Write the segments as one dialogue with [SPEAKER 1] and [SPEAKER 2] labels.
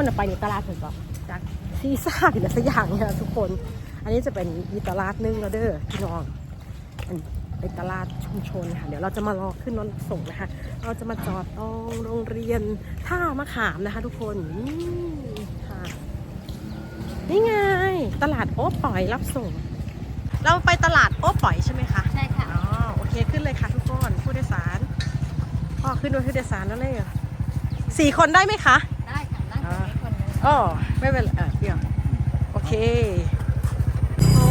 [SPEAKER 1] คนน่ะไปในตลาดถึงบอก
[SPEAKER 2] จาก
[SPEAKER 1] ซีซ่าหรืออะไรสักอย่างเนี่ยทุกคน อันนี้จะเป็นอีตลาดหนึงแล้วเด้อพี่น้องอันเป็นตลาดชุมชนค่ะ เดี๋ยวเราจะมารอขึ้นรถส่งนะคะ เราจะมาจอดตรงโรงเรียนท่ามะขามนะคะ ทุกคนนี่ค่ะนี่ไงตลาดโอ๊ปล่อยรับส่ง เราไปตลาดโอ๊ปล่อยใช่ไหมคะ
[SPEAKER 2] ใช่ค่ะ
[SPEAKER 1] อ๋อโอเคขึ้นเลยค่ะ ทุกคนผู้โดยสารพ่อขึ้นด้วยผู้โดยสารแล้วเลยเหรอสี่คนได้ไหมคะ อ๋อไม่เป็นไรเออเปรี้ยวโอเค โอ้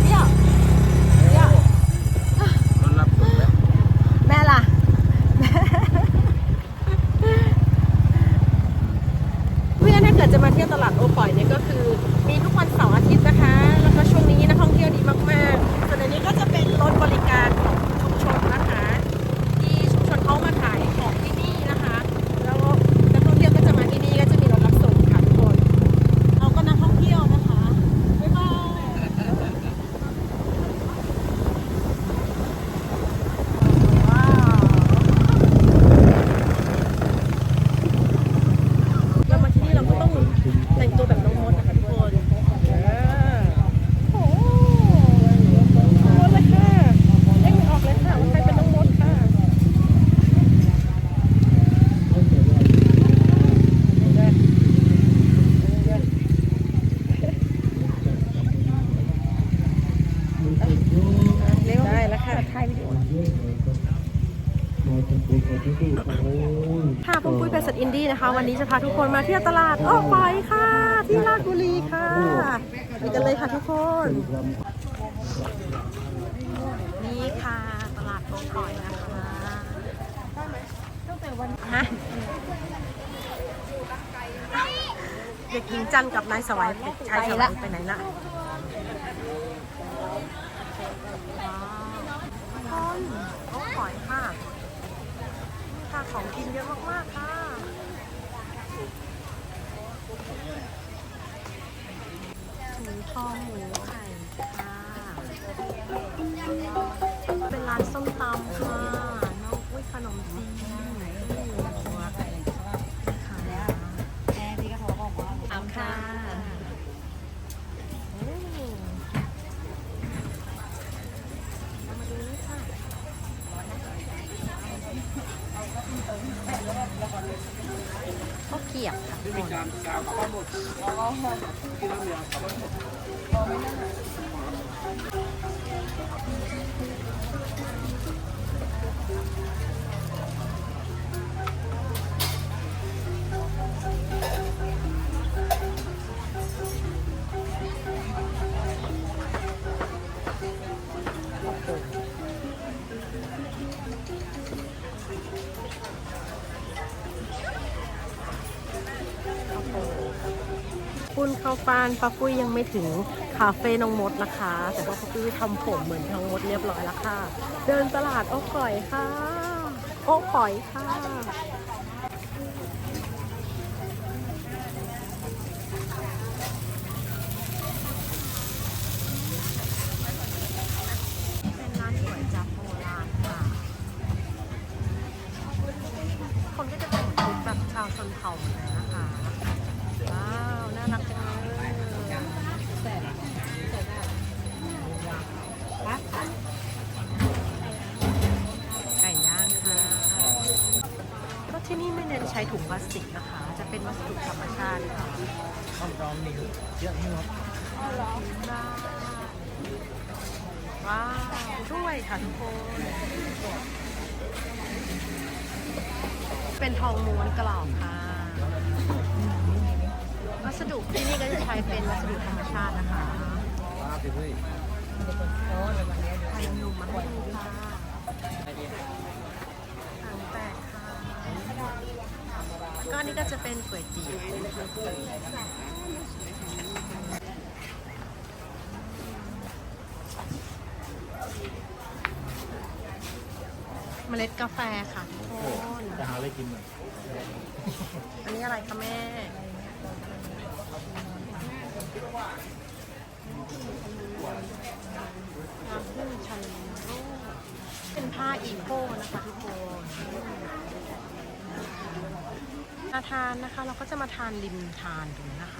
[SPEAKER 1] เปรี้ยวเปรี้ยว
[SPEAKER 3] มันรับส่งแล้ว
[SPEAKER 1] แม่ล่ะ เพื่อนถ้าเกิดจะมาเที่ยวตลาดโอปอยเนี่ยก็คือ มีทุกวันเสาร์อาทิตย์นะคะ แล้วก็ช่วงนี้นักท่องเที่ยวดีมากๆ ส่วนอันนี้ก็จะเป็นรถบริการของชุมชนนะคะ ที่ชุมชนเขามาขายของที่นี่นะคะ แล้วนักท่องเที่ยวก็จะมาที่นี่ก็จะมีรถรับส่งค่ะทุกคน เราก็นักท่องเที่ยวนะคะ บ๊ายบายว้าวเรามาที่นี่เราก็ต้องแต่งตัวแบบน้องมดนะคะทุกคนเออโอ้โหน้องมดเลยค่ะเล่นไม่ออกเลยค่ะว่าใครเป็นน้องมดค่ะ เร็ว ได้แล้วค่ะถ่ายวิดีโอค่ะปุ้มปุ้ยเป็นสัตว์อินดี้นะคะ วันนี้จะพาทุกคนมาเที่ยวตลาดโอ้ปอยค่ะ ที่ราชบุรีค่ะไปกันเลยค่ะทุกคน นี่ค่ะตลาดโอ้ปอยนะคะฮะเด็กหญิงจันกับนายสวัยเด็กชายสวัยไปไหนละ คนโอ้หอยค่ะค่ะของกินเยอะมากๆค่ะ หมูทองหมูไข่ค่ะ เป็นร้านส้ม มี
[SPEAKER 2] การบอกว่าเอาค่ะ
[SPEAKER 1] โอ้อามาดูนี่ค่ะข้าวเรียบค่ะทุก คุณข้าวฟ่านป้าปุ้ยยังไม่ถึงคาเฟ่น้องมดนะคะ แต่ว่าป้าปุ้ยทำผมเหมือนน้องมดเรียบร้อยแล้วค่ะ เดินตลาดโอ้ก่อยค่ะ โอ้ก่อยค่ะ ช้ถุงพลาสติกนะคะ จะเป็นวัสดุธรรมชาติค่ะ
[SPEAKER 3] ข้าวตองนิ้วเยอะที่นก
[SPEAKER 1] ว้าวด้วยค่ะทุกคน เป็นทองม้วนกรอบค่ะ วัสดุที่นี่ก็จะใช้เป็นวัสดุธรรมชาตินะคะ
[SPEAKER 3] ว้าไปเฮ้ย
[SPEAKER 1] ไข่หนุ่มมาให้ดูค่ะหางแตกค่ะ ก็นนี้ก็จะเป็นก๋วยเตี๋ยวเมล็ดกาแฟค่ะทุกคน
[SPEAKER 3] จะหาอะไรกินหน่อย
[SPEAKER 1] อันนี้อะไรคะแม่ น้ำผึ้งชันโลเป็นผ้าอีโคนะคะ ทาทานนะคะ เราก็จะมาทานริมทานตรงนี้นะคะ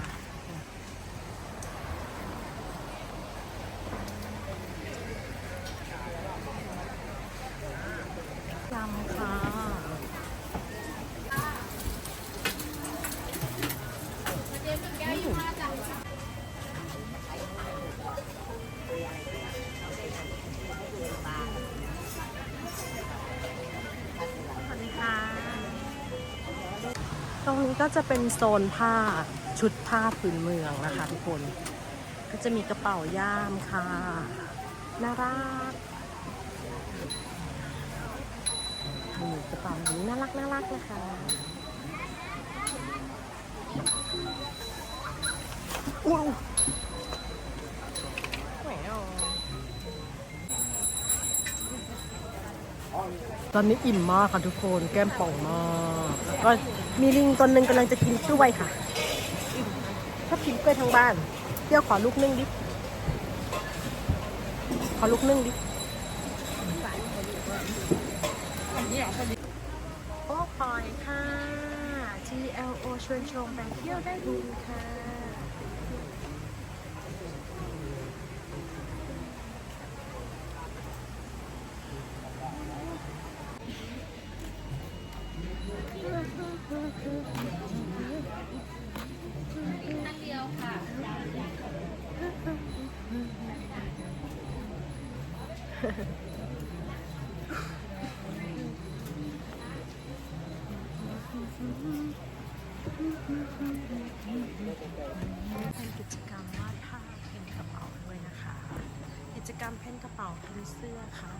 [SPEAKER 1] ตรงนี้ก็จะเป็นโซนผ้าชุดผ้าพื้นเมืองนะคะทุกคน ก็จะมีกระเป๋าย่ามค่ะ น่ารักนี่กระเป๋าแบบนี้น่ารักน่ารักนะคะอุ้ยแหววตอนนี้อิ่มมากค่ะทุกคน แก้มป่องมากแล้วก็ มีลิงตัวหนึ่งกำลังจะกินกล้วยค่ะถ้ากินกล้วยทั้งบ้านเที่ยวขอลูกนึ่งดิ ขอลูกนึ่งดิโอ้ปอยค่ะ GLO ชวนชมไปเที่ยวได้ดีค่ะ เป็นกิจกรรมวาดภาพเพ้นกระเป๋าด้วยนะคะ กิจกรรมเพ้นกระเป๋าเพ้นเสื้อค่ะ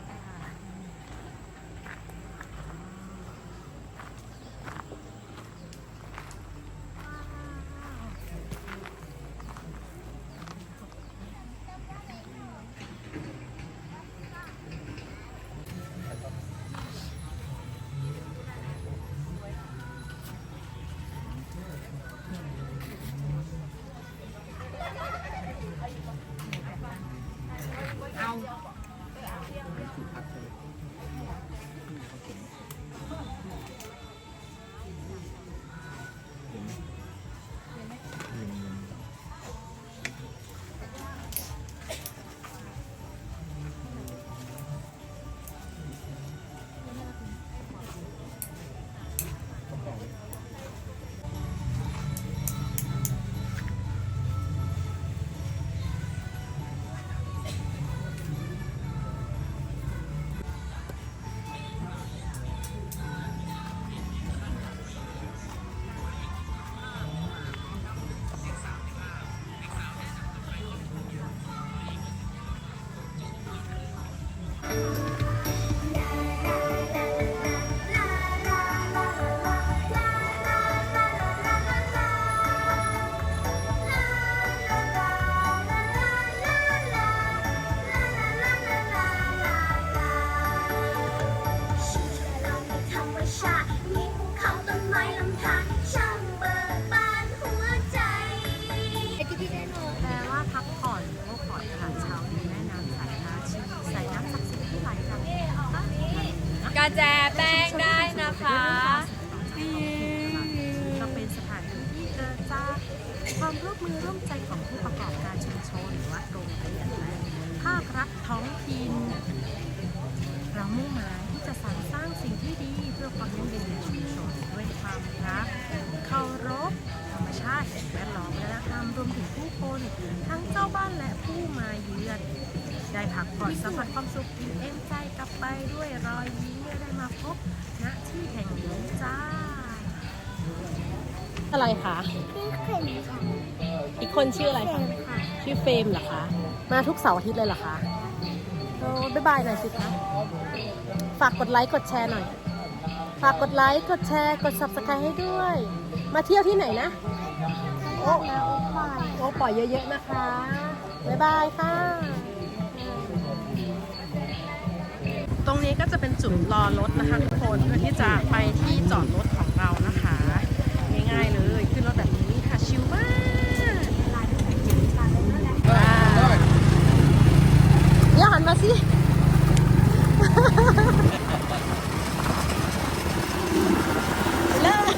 [SPEAKER 1] ระ
[SPEAKER 2] แจแป้งได้นะคะ
[SPEAKER 1] ก็เป็นสถานที่ที่เกิดจากความร่วมมือร่วมใจของผู้ประกอบการชุมชนวัดโรงเรียนและภาครัฐท้องถิ่นเรามุ่งหมายที่จะสรรสร้างสิ่งที่ดีเพื่อความยั่งยืนในชุมชนด้วยความรักเคารพธรรมชาติแวดล้อมและธรรมรวมถึงผู้คนทั้งเจ้าบ้านและผู้มาเยือน ได้พักผ่อนสัมผัสความสุขอิ่มเอ็มใจกลับไปด้วยรอยยิ้มเมื่อได้มาพบณที่แห่งนี้จ้า อะไรคะ
[SPEAKER 4] พี่เข็มค่ะ
[SPEAKER 1] อีกคนชื่ออะไร
[SPEAKER 4] เข็
[SPEAKER 1] คะ
[SPEAKER 4] มค่ะ
[SPEAKER 1] ชื่อเฟรมเหรอคะมาทุกเสาร์อาทิตย์เลยเหรอคะโอ้บ๊ายบายหน่อยสิคะฝากกดไลค์กดแชร์หน่อย ฝากกดไลค์กดแชร์กด subscribe ให้ด้วย มาเที่ยวที่ไหนนะ
[SPEAKER 4] โอ้ แล้วโอ้ปล่อย
[SPEAKER 1] โอ้ปล่อยเยอะๆนะคะ บ๊ายบายค่ะ รงนี้ก็จะเป็นจุดรอรถนะคะทุกคนเพื่อที่จะไปที่จอดรถของเรานะคะ ง่ายๆเลยขึ้นรถแบบนี้ค่ะชิลมากย้อนมาสิเลย